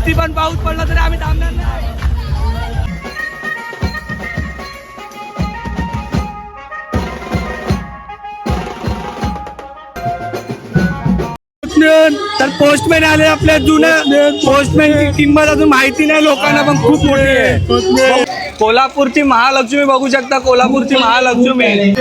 किती पण पाऊस पडला तरी आम्ही थांबणार नाही. तर पोस्टमॅन आले आपल्या जुन्या पोस्टमॅनची किंमत अजून माहिती नाही लोकांना पण खूप मोठी आहे. कोल्हापूरची महालक्ष्मी बघू शकता कोल्हापूरची महालक्ष्मी.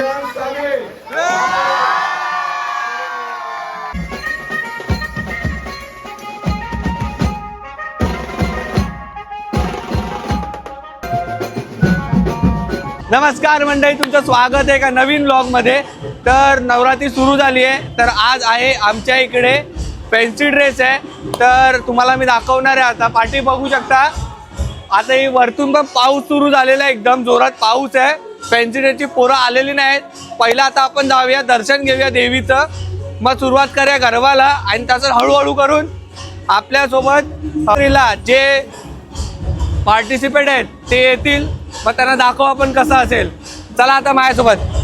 नमस्कार मंडळी तुमचं स्वागत आहे का नवीन ब्लॉगमध्ये तर नवरात्री सुरू झाली आहे. तर आज आहे आमच्या इकडे फॅन्सी ड्रेस आहे. तर तुम्हाला मी दाखवणार आहे आता. पाठी बघू शकता. आता ही वरतून पण पाऊस सुरू झालेला आहे. एकदम जोरात पाऊस आहे. फॅन्सी ड्रेसची पोरं आलेली नाहीत. पहिला आता आपण जाऊया दर्शन घेऊया देवीचं. मग सुरुवात करूया गरबाला आणि त्याचं हळूहळू करून आपल्यासोबत जे पार्टिसिपेट आहेत ते येतील. मग त्यांना दाखव आपण कसं असेल. चला आता माझ्यासोबत.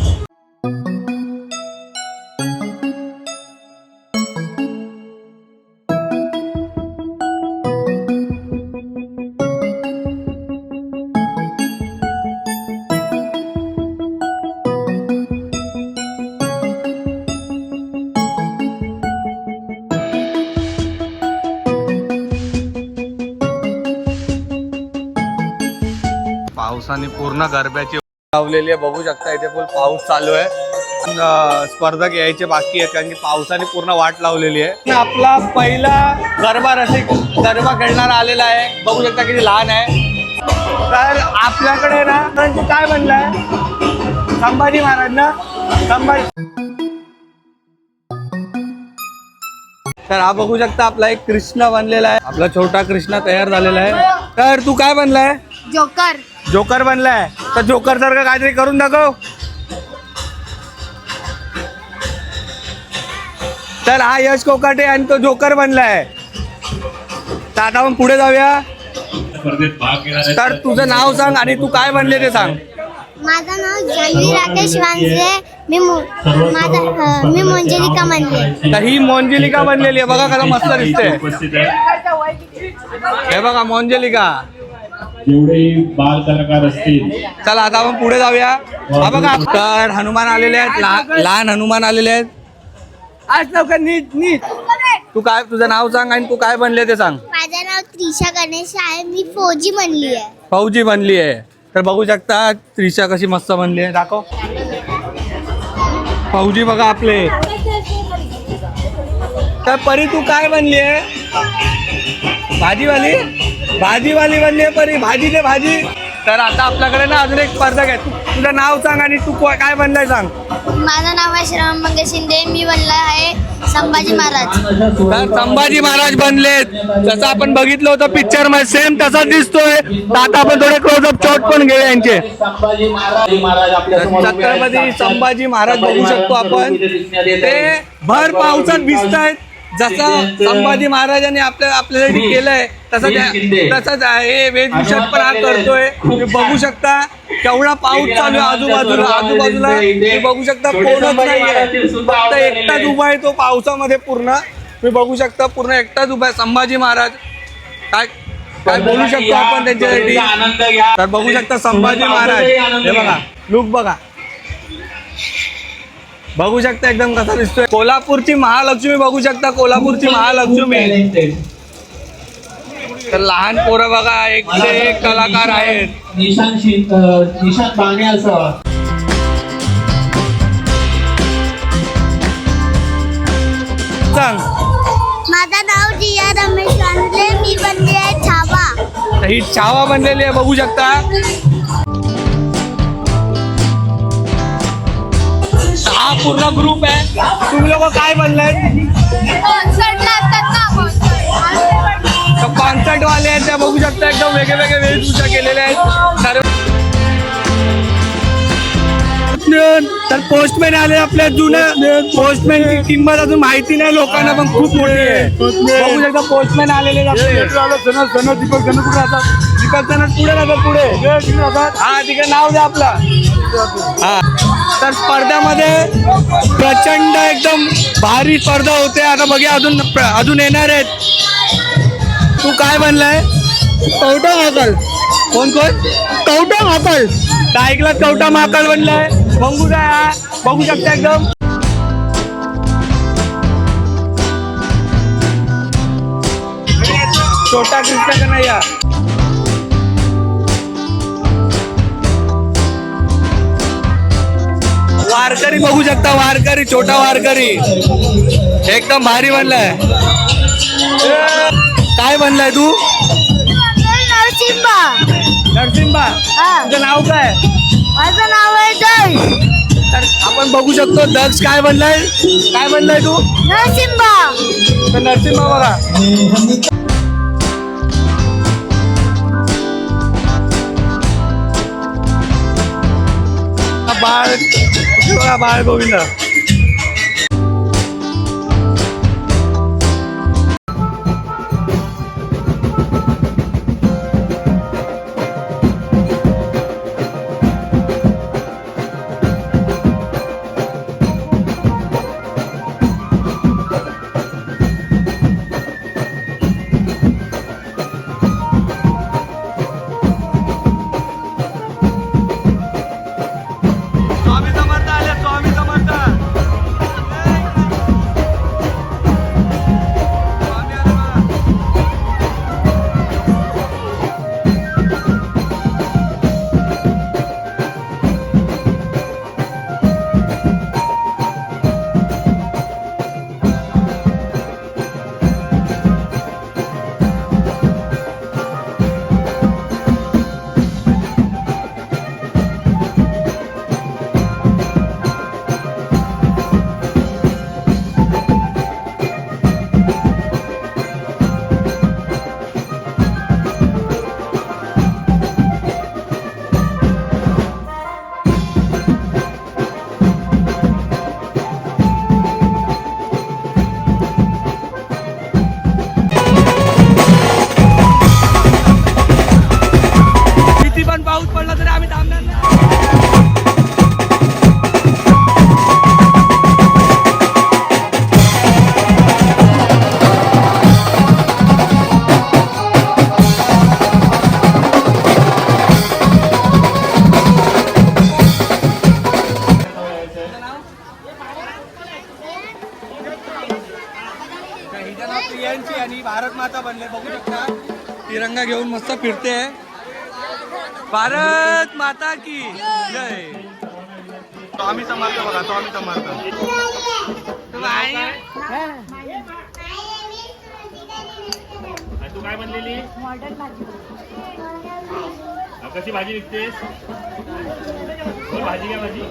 पावसाने पूर्ण गरब्याची लावलेली आहे. बघू शकता इथे फुल पाऊस चालू आहे. स्पर्धक यायचे बाकी आहेत कारण की पावसाने पूर्ण वाट लावलेली आहे. आपला पहिला गरबा रसिक गरबा खेळणारा आलेला आहे. बघू शकता किती लहान आहे. तर आपल्याकडे ना म्हणजे काय म्हणलंय संभाजी महाराज ना? संभाजी तर हा बघू शकता आपला एक कृष्ण बनलेला आहे. आपला छोटा कृष्ण तयार झालेला आहे. तर तू काय बनलाय? जोकर. जोकर बनलाय. तर जोकर सारखं काहीतरी करून दाखव. तर हा यश कोकाटे आणि तो जोकर बनलाय. तर आता आपण पुढे जाऊया. तर तुझं नाव सांग आणि तू काय बनले ते सांग. माझं नाव जान्हवी राकेश वांजले मी मो- माझा अं, मी मंजलिका म्हणले तर ही मोंजलिका बनलेली आहे. बघा कसं मस्त दिसते हे बघा मोंजलिका. जेवढे बाल कलाकार असतील. चला आता आपण पुढे जाऊया. हा बघा तर हनुमान आलेले आहेत लहा- लहान हनुमान आलेले आहेत. आज लवकर नीट नीट. तू काय तुझं नाव सांग आणि तू काय बनले ते सांग. माझं नाव त्रिशा गणेश आहे मी फौजी म्हणली आहे. फौजी बनली आहे. तर बघू शकता त्रिशा कशी मस्त बनली आहे. दाखव. फौजी बघा आपले. तर परी तू काय बनली आहे? भाजीवाली? भाजीवाली बनली परी भाजी दे भाजी. तर आता आपल्याकडे ना अजून एक स्पर्धक आहे तू तुझं नाव सांग आणि तू काय बनलाय सांग. माझं नाव आहे श्रवण मंगेश शिंदे मी बनला आहे संभाजी महाराज. तर संभाजी महाराज बनलेत. जसं आपण बघितलं होतं पिक्चरमध्ये सेम तसाच दिसतोय. तर आता आपण थोडे क्लोजअप शॉट पण घेऊया यांचे. छत्रपती संभाजी महाराज बघू शकतो आपण. ते भर पावसात भिजत आहेत जसं संभाजी महाराजांनी आपल्या आपल्यासाठी केलंय तसं तसंच आहे वेशभूषण पण हा करतोय. तुम्ही बघू शकता केवढा पाऊस चालू आहे आजूबाजूला आजूबाजूला. तुम्ही बघू शकता कोणच नाहीये. फक्त एकटाच उभा आहे तो पावसामध्ये पूर्ण. तुम्ही बघू शकता पूर्ण एकटाच उभा आहे संभाजी महाराज. काय काय बोलू शकतो आपण त्यांच्यासाठी? तर बघू शकता संभाजी महाराज. हे बघा लुक बघा. बघू शकता एकदम कसा दिसतोय. कोल्हापूरची महालक्ष्मी बघू शकता कोल्हापूरची महालक्ष्मी. तर लहान पोरं बघा एक से एक कलाकार आहेत. निशांत शिं- अं, निशांत बाणे असावा सांग. माझं नाव जिया रमेश मी बनली आहे छावा. ही छावा बनलेली आहे बघू शकता. हा पूर्ण ग्रुप आहे. तुम्ही लोक काय बनलाय कॉन्सर्ट वाले आहेत त्या बघू शकता एकदम वेगळे वेगळे वेशभूषा केलेल्या आहेत. सर्व तर पोस्टमॅन आले आपल्या जुन्या पोस्टमॅनची किंमत अजून माहिती नाही लोकांना पण खूप मोठी आहे. बघू शकता पोस्टमॅन आलेले. दीपक जणत पुढे राहतात पुढे. हा तिकडे नाव द्या आपलं. हा. तर स्पर्धामध्ये प्रचंड एकदम भारी स्पर्धा होते. आता बघूया अजून अजून येणार आहेत. तू काय बनलाय? कवटा महाकाल. कोण कोण? कवटा महाकाल. काय ऐकलात कवटा महाकाल बनलाय. बघू काय? बघू शकता एकदम. छोटा कृष्ण कन्हैया. वारकरी बघू शकता वारकरी छोटा वारकरी. एकदम भारी बनलाय. काय बनलाय तू? नरसिंबा. नरसिंबा? हा. तुझं नाव काय? माझं नाव आहे जय तर आपण बघू शकतो दक्ष काय बनलाय? काय बनलाय तू? नरसिंबा. तर नरसिंहा बघा. हा बाळ इथे पाऊस पडला तरी आम्ही थांबणार नाही. आणि भारत माता बनले. बघू शकता. तिरंगा घेऊन मस्त फिरते. भारत माता की जय। स्वामी समर्थ बघा स्वामी समर्थ तू काय? बनलेली? कशी भाजी विकतेस? भाजी काय भाजी.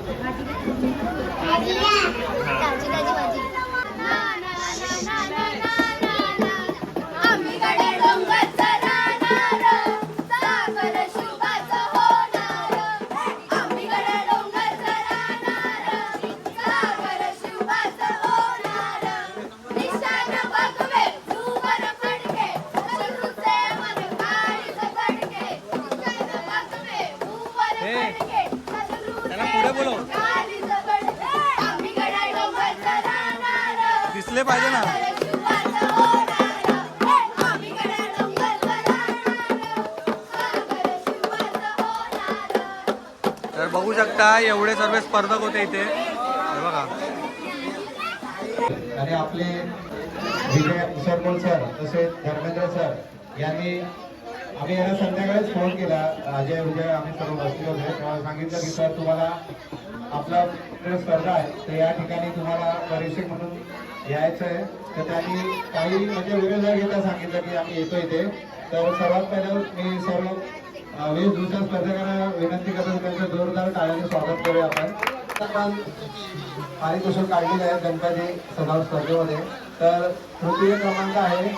दिसले पाहिजे ना. तर बघू शकता एवढे सर्व स्पर्धक होते इथे. बघा. आणि आपले विजय सरकोल सर तसेच धर्मेंद्र सर यांनी आम्ही यांना संध्याकाळीच फोन केला. अजय विजय आम्ही सर्व बसले होते. तेव्हा सांगितलं की सर तुम्हाला आपला जो स्पर्धा आहे. तर या ठिकाणी तुम्हाला परीक्षक म्हणून यायचं आहे. तर त्यांनी काही म्हणजे वेळ न घेता सांगितलं की आम्ही येतो इथे. तर सर्वात पहिलं मी सर्व अ, वीस दुसऱ्या स्पर्धकांना विनंती करतो त्यांचं जोरदार टाळ्याचं स्वागत करूया आपण. आपण पारितोषिक काढलेलं आहे गणपती सभा स्पर्धेमध्ये. तर तृतीय क्रमांक आहे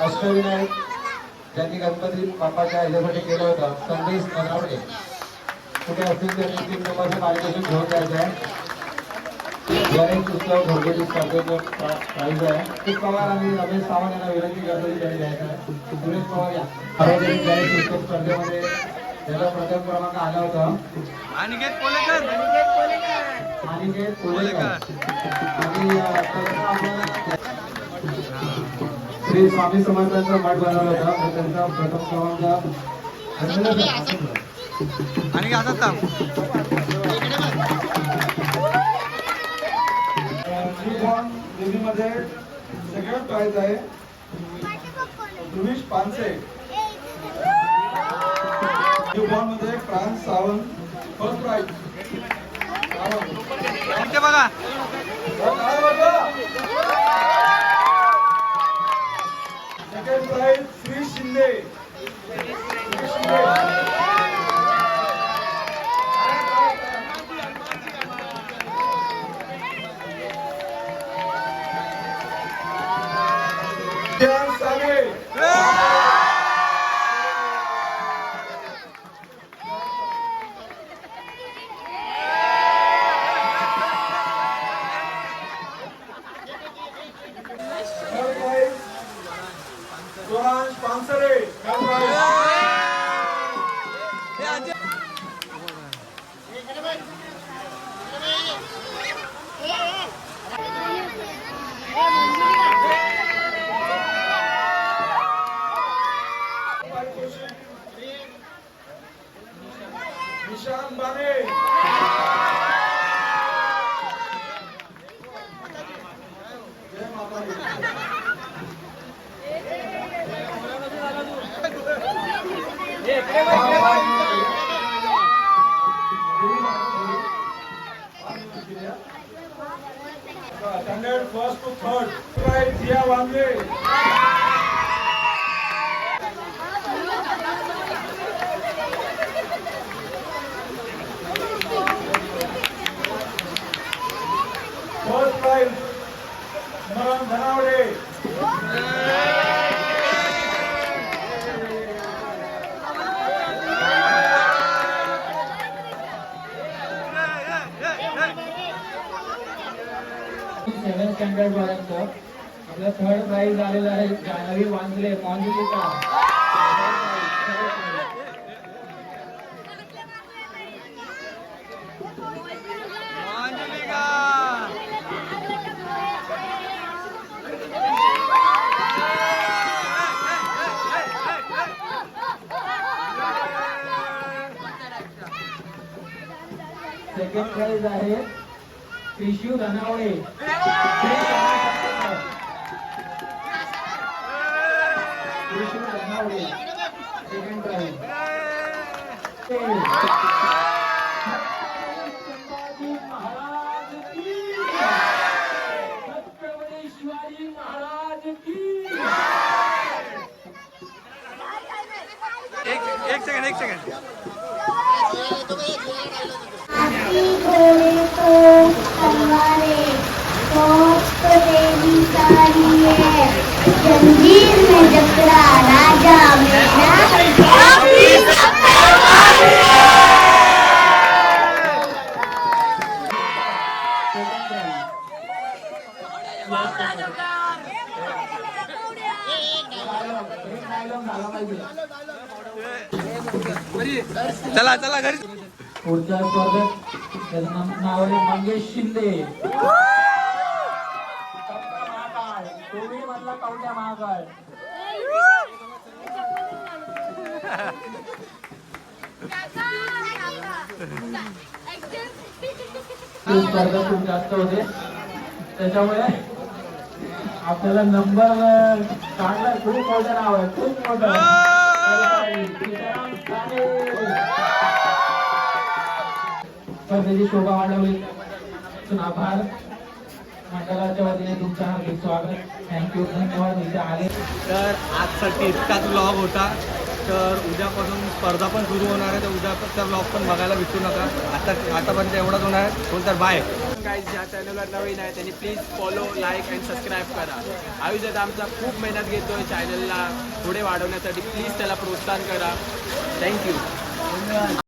अष्टविनायक ज्यांनी गणपती बाप्पाच्या ह्याच्यासाठी केलं होतं. संदेश ननावडे कुठे असतील त्यांनी तीन नंबरचं पारितोषिक घेऊन जायचं आहे. गणेश उत्सव घरगुती स्पर्धेचं प्रा- प्राईज आहे. सुरेश पवार आणि रमेश सावंत यांना विनंती करतो की त्यांनी द्यायचं आहे. सुरेश पवार या. सार्वजनिक गणेश उत्सव स्पर्धेमध्ये त्याचा प्रथम क्रमांक आला होता. अनिकेत कोलेकर. कोलेकर. आणि श्री स्वामी समर्थांचा मठ बनवला होता. तर त्यांचा प्रथम क्रमांक आणि असंच थांब बेबीमध्ये सेकंड प्राइज आहे. ध्रुवीश पानसे. न्यूबॉर्नमध्ये फ्रान्स सावंत फर्स्ट प्राइज इथे बघा. Second prize Shri Shinde. Shri Shinde. Sorange Pansare. Third prize. पारितोषिक. निशांत बाने जय माता standard first to third Diya વાંદરે second prize आहे त्रिशू धनावळे. त्रिशू धनावळे. सेकंड प्राइज संभाजी महाराज की छत्रपती शिवाजी महाराज की एक एक सेकंड एक सेकंड. देवी जंजीर में जकड़ा राज चला चला घरी. पुढच्या स्पर्धेत त्याचं नाव नाव आहे मंगेश शिंदे. कोविड मधला महाकाळ स्पर्धा खूप जास्त होते. त्याच्यामुळे आपल्याला नंबर काढला खूप मोठं नाव आहे खूप मोठं. साने. स्पर्धेची शोभा वाढवली. आभार. मंडळाच्या वतीने तुमचं हार्दिक स्वागत. थँक्यू धन्यवाद. इथे आले. तर आजसाठी इतकाच ब्लॉग होता. तर उद्यापासून स्पर्धा पण सुरू होणार आहे. तर उद्याचा ब्लॉग पण बघायला विसरू नका. आता आतापर्यंत एवढाच होणार आहे. बोल तर बाय गाईज ज्या चॅनलवर नवीन आहे त्यांनी please follow like and subscribe करा. आयुष्यात आमचा खूप मेहनत घेतोय चॅनलला पुढे वाढवण्यासाठी प्लीज त्याला प्रोत्साहन करा. थँक्यू